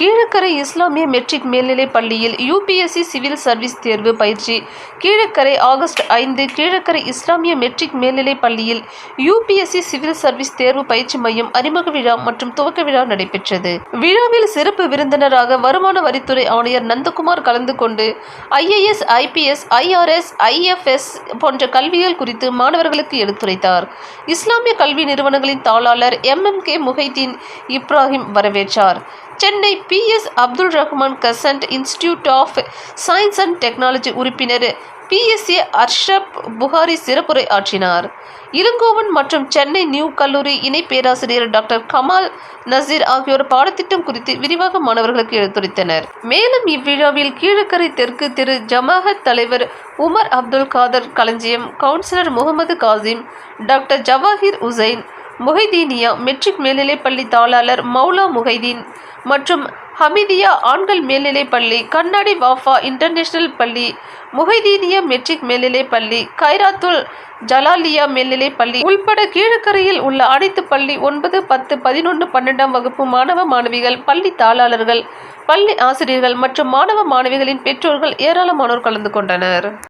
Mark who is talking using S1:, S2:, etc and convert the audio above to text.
S1: கீழக்கரை இஸ்லாமிய மெட்ரிக் மேல்நிலைப் பள்ளியில் யூபிஎஸ்சி சிவில் சர்வீஸ் தேர்வு பயிற்சி. கீழக்கரை ஆகஸ்ட் ஐந்து கீழக்கரை இஸ்லாமிய மெட்ரிக் மேல்நிலைப் பள்ளியில் யூபிஎஸ்சி சிவில் சர்வீஸ் தேர்வு பயிற்சி மையம் அறிமுக விழா மற்றும் துவக்க விழா நடைபெற்றது. விழாவில் சிறப்பு விருந்தினராக வருமான வரித்துறை ஆணையர் நந்தகுமார் கலந்து கொண்டு ஐஏஎஸ் ஐபிஎஸ் ஐஆர்எஸ் ஐஎஃப்எஸ் போன்ற கல்விகள் குறித்து மாணவர்களுக்கு எடுத்துரைத்தார். இஸ்லாமிய கல்வி நிறுவனங்களின் தாளாளர் எம்எம் கே முஹைதீன் இப்ராஹிம் வரவேற்றார். Chennai BS Abdul Rahman Crescent institute of science and technology உறுப்பினர் பிஎஸ்ஏ அர்ஷப் புகாரி சிறப்புரை ஆற்றினார். இளங்கோவன் மற்றும் சென்னை நியூ கல்லூரி இணை பேராசிரியர் டாக்டர் கமால் நசீர் ஆகியோர் பாடத்திட்டம் குறித்து விரிவாக மாணவர்களுக்கு எடுத்துரைத்தனர். மேலும் இவ்விழாவில் கீழக்கரை தெற்கு திரு ஜமாகத் தலைவர் Umar Abdul Kadar Kalanjiyam councillor Mohammed Kasim doctor Jawahir Hussain Muhaideeniya matric மேல்நிலைப்பள்ளி தாளாளர் மௌலா முஹைதீன் மற்றும் ஹமிதியா ஆண்கள் மேல்நிலைப் பள்ளி கண்ணாடி வாஃபா இன்டர்நேஷனல் பள்ளி முஹைதீனியா மெட்ரிக் மேல்நிலைப் பள்ளி கைராத்துல் ஜலாலியா மேல்நிலைப் பள்ளி உள்பட கீழக்கரையில் உள்ள அனைத்து பள்ளி ஒன்பது பத்து பதினொன்று பன்னெண்டாம் வகுப்பு மாணவ மாணவிகள் பள்ளி தாளாளர்கள் பள்ளி ஆசிரியர்கள் மற்றும் மாணவ மாணவிகளின் பெற்றோர்கள் ஏராளமானோர் கலந்து கொண்டனர்.